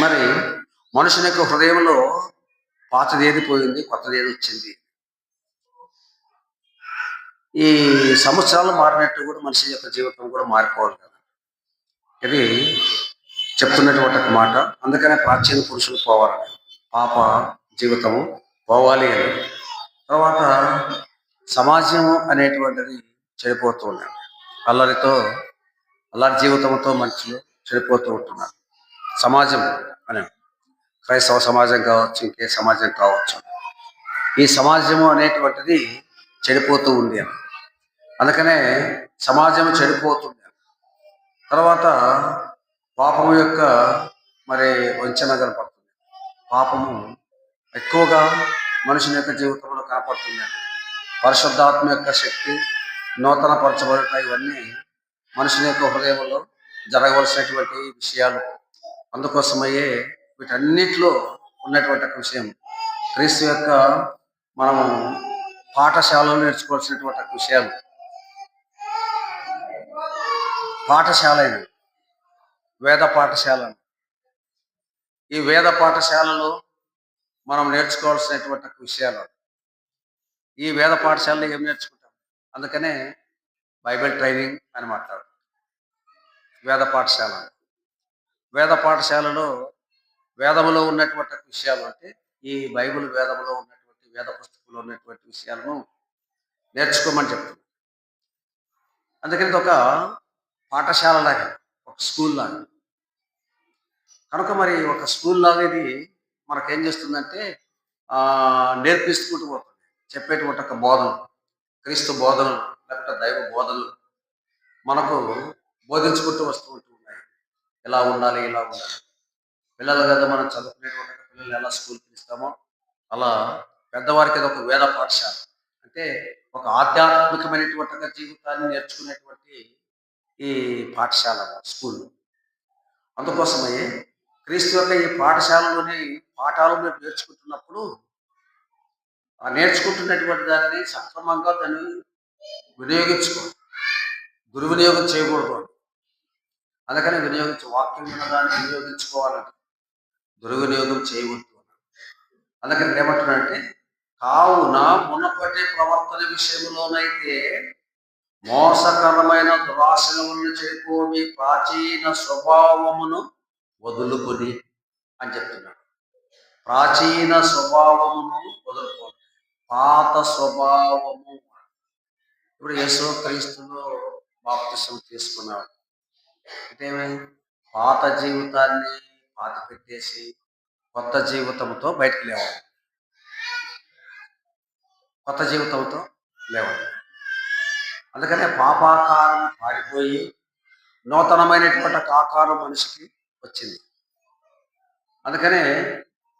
మరి మనుషుని యొక్క హృదయంలో పాతది ఏది పోయింది కొత్తది ఏది వచ్చింది? ఈ సంవత్సరాలు మారినట్టు కూడా మనిషి యొక్క జీవితం కూడా మారిపోవాలి కదా. ఇది చెప్తున్నటువంటి ఒక మాట. అందుకనే ప్రాచీన పురుషులు పోవాలని పాప జీవితము పోవాలి అని. తర్వాత సమాజం అనేటువంటిది చెడిపోతూ ఉన్నాడు అల్లరితో అల్లరి జీవితంతో మనుషులు చెడిపోతూ ఉంటున్నారు. సమాజం అని క్రైస్తవ సమాజం కావచ్చు ఇంకే సమాజం కావచ్చు. ఈ సమాజము అనేటువంటిది చెడిపోతూ ఉంది అని. అందుకనే సమాజం చెడిపోతుంది తర్వాత పాపము యొక్క మరి వంచన కనపడుతుంది. పాపము ఎక్కువగా మనుషుని యొక్క జీవితంలో కనపడుతుంది పరిశుద్ధాత్మ యొక్క శక్తి నూతన పరచబడట ఇవన్నీ మనుషుని యొక్క హృదయంలో జరగవలసినటువంటి విషయాలు. అందుకోసమయ్యే వీటన్నిటిలో ఉన్నటువంటి ఒక విషయం. క్రీస్తు యొక్క మనము పాఠశాలలో నేర్చుకోవాల్సినటువంటి ఒక విషయాలు పాఠశాల వేద పాఠశాల. ఈ వేద పాఠశాలలో మనం నేర్చుకోవాల్సినటువంటి ఒక విషయాలు. ఈ వేద పాఠశాలలో ఏం నేర్చుకుంటాం? అందుకనే బైబిల్ ట్రైనింగ్ అని మాట్లాడు వేద పాఠశాల. వేద పాఠశాలలో వేదములో ఉన్నటువంటి విషయాలు అంటే ఈ బైబిల్ వేదములో ఉన్నటువంటి వేద పుస్తకంలో ఉన్నటువంటి విషయాలను నేర్చుకోమని చెప్తుంది అందుకని ఇది ఒక పాఠశాల లాగా ఒక స్కూల్ లాగా. కనుక మరి ఒక స్కూల్ లాగా ఇది మనకేం చేస్తుందంటే నేర్పిస్తుకుంటూ పోతుంది. చెప్పేటువంటి ఒక బోధన క్రీస్తు బోధనలు లేకపోతే దైవ బోధనలు మనకు బోధించుకుంటూ వస్తూ ఉంటుంది. ఎలా ఉండాలి ఇలా ఉండాలి? పిల్లలు కదా మనం చదువుకునేటువంటి పిల్లలు ఎలా స్కూల్ పిలుస్తామో? అలా పెద్దవారికి ఒక వేద పాఠశాల. అంటే ఒక ఆధ్యాత్మికమైనటువంటి జీవితాన్ని నేర్చుకునేటువంటి ఈ పాఠశాల స్కూల్. అందుకోసమే క్రీస్తు యొక్క ఈ పాఠశాలలోని పాఠాలు మీరు నేర్చుకుంటున్నప్పుడు ఆ నేర్చుకుంటున్నటువంటి దాన్ని సక్రమంగా దాన్ని వినియోగించుకో దుర్వినియోగం చేయకూడదు. అందుకని వినియోగించు వాక్యం దాన్ని వినియోగించుకోవాలని దుర్వినియోగం చేయవద్దు అందుకని ఏమంటున్నాడంటే కావున మునపటి ప్రవర్తన విషయంలోనైతే మోసకరమైన దురాశలను వలన చేరుకోని ప్రాచీన స్వభావమును వదులుకొని అని చెప్తున్నాడు. ప్రాచీన స్వభావమును వదులుకొని పాత స్వభావము. ఇప్పుడు యేసు క్రీస్తులో బాప్తిసం తీసుకున్నాడు. ఏమైంది? పాత జీవితాన్ని పాత పెట్టేసి కొత్త జీవితంతో బయటకు లేవాలి కొత్త జీవితంతో లేవాలి అందుకనే పాపాకారం పారిపోయి నూతనమైనటువంటి ఒక ఆకారం మనిషికి వచ్చింది అందుకనే